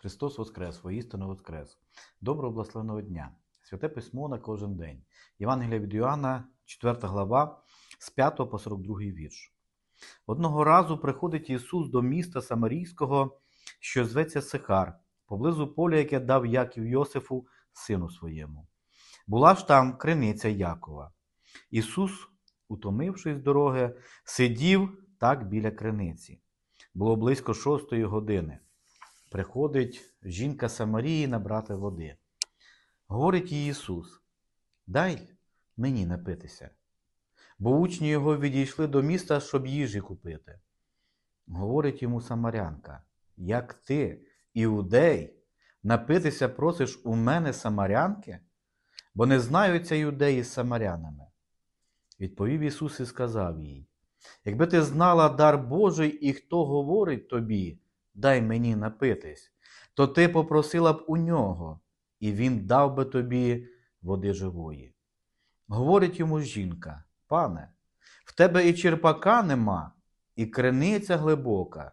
Христос Воскрес, воістину Воскрес. Доброго благословеного дня. Святе письмо на кожен день. Євангелія від Іоанна, 4 глава, з 5 по 42 вірш. Одного разу приходить Ісус до міста Самарійського, що зветься Сихар, поблизу поля, яке дав Яків Йосифу, сину своєму. Була ж там криниця Якова. Ісус, утомившись дороги, сидів так біля криниці. Було близько шостої години. Приходить жінка Самарії набрати води. Говорить їй Ісус: Дай мені напитися. Бо учні його відійшли до міста, щоб їжі купити. Говорить йому Самарянка: Як ти, іудей, напитися просиш у мене самарянки, бо не знаються юдеї з самарянами. Відповів Ісус і сказав їй: Якби ти знала дар Божий і хто говорить тобі, дай мені напитись, то ти попросила б у нього, і він дав би тобі води живої. Говорить йому жінка: Пане, в тебе і черпака нема, і криниця глибока.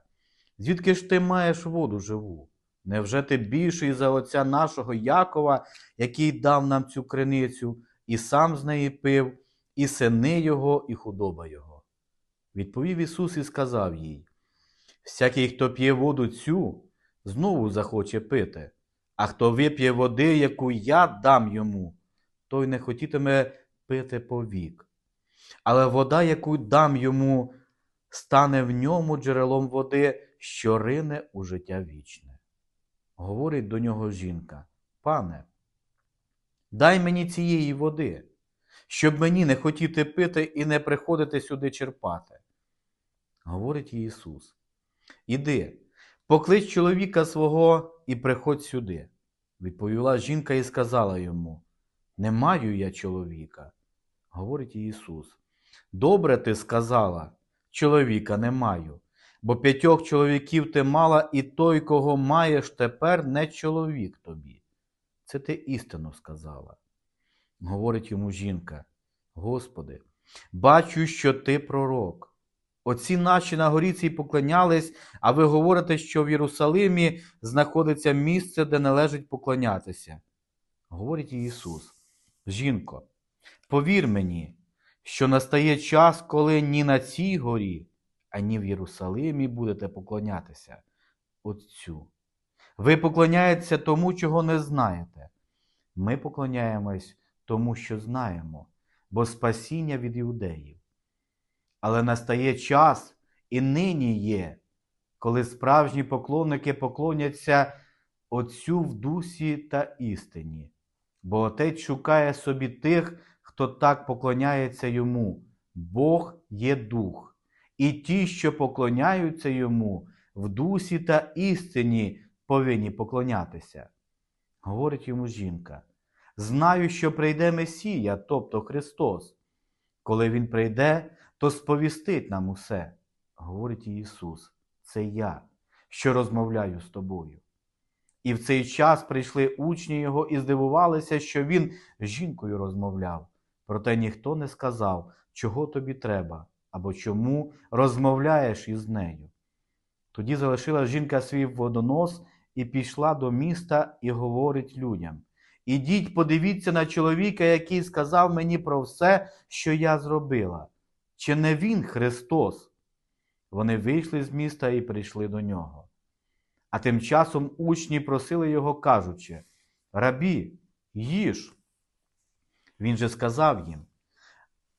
Звідки ж ти маєш воду живу? Невже ти більший за отця нашого Якова, який дав нам цю криницю, і сам з неї пив, і сини його, і худоба його? Відповів Ісус і сказав їй: Всякий, хто п'є воду цю, знову захоче пити, а хто вип'є води, яку я дам йому, той не хотітиме пити повік. Але вода, яку дам йому, стане в ньому джерелом води, що рине у життя вічне. Говорить до нього жінка: Пане, дай мені цієї води, щоб мені не хотіти пити і не приходити сюди черпати. Говорить Ісус: Іди, поклич чоловіка свого і приходь сюди. Відповіла жінка і сказала йому: Не маю я чоловіка. Говорить Ісус: Добре ти сказала, чоловіка не маю, бо п'ятьох чоловіків ти мала, і той, кого маєш тепер, не чоловік тобі. Це ти істину сказала. Говорить йому жінка: Господи, бачу, що ти пророк. Отці наші на горі цій поклонялись, а ви говорите, що в Єрусалимі знаходиться місце, де належить поклонятися. Говорить Ісус: Жінко, повір мені, що настає час, коли ні на цій горі, ані в Єрусалимі будете поклонятися Отцю. Ви поклоняєтеся тому, чого не знаєте. Ми поклоняємось тому, що знаємо, бо спасіння від іудеїв. Але настає час і нині є, коли справжні поклонники поклоняться Отцю в дусі та істині, бо Отець шукає собі тих, хто так поклоняється йому. Бог є дух, і ті, що поклоняються йому, в дусі та істині повинні поклонятися. Говорить йому жінка: Знаю, що прийде Месія, тобто Христос. Коли Він прийде, то сповістить нам усе, говорить Ісус, це я, що розмовляю з тобою. І в цей час прийшли учні Його і здивувалися, що Він з жінкою розмовляв. Проте ніхто не сказав, чого тобі треба, або чому розмовляєш із нею. Тоді залишила жінка свій водонос і пішла до міста і говорить людям: Ідіть, подивіться на чоловіка, який сказав мені про все, що я зробила. Чи не він Христос? Вони вийшли з міста і прийшли до нього. А тим часом учні просили його, кажучи: Рабі, їж. Він же сказав їм: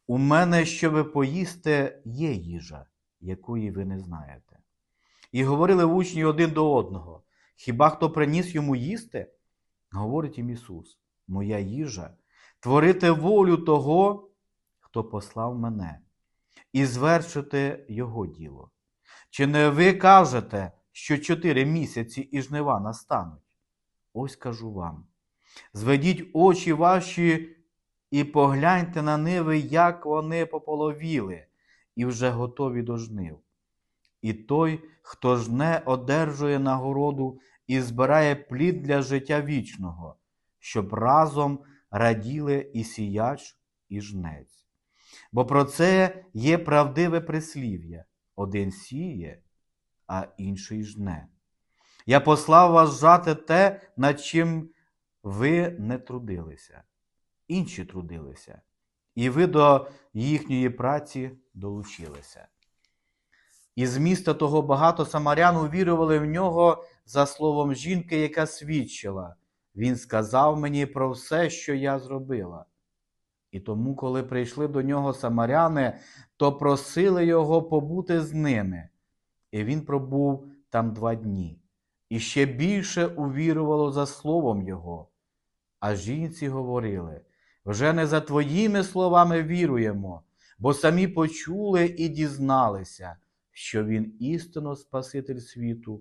У мене, щоби поїсти, є їжа, якої ви не знаєте. І говорили учні один до одного: Хіба хто приніс йому їсти? Говорить їм Ісус: Моя їжа творити волю того, хто послав мене, і звершити Його діло. Чи не ви кажете, що чотири місяці і жнива настануть? Ось кажу вам: зведіть очі ваші і погляньте на ниви, як вони пополовіли, і вже готові до жнив. І той, хто жне, одержує нагороду і збирає плід для життя вічного, щоб разом раділи і сіяч, і жнець. Бо про це є правдиве прислів'я один сіє, а інший жне. Я послав вас жати те, над чим ви не трудилися. Інші трудилися, і ви до їхньої праці долучилися. Із міста того багато самарян увірували в нього за словом жінки, яка свідчила. Він сказав мені про все, що я зробила. І тому, коли прийшли до нього самаряни, то просили його побути з ними. І він пробув там два дні, і ще більше увірувало за словом його. А жінці говорили: вже не за твоїми словами віруємо, бо самі почули і дізналися, що Він істинно Спаситель світу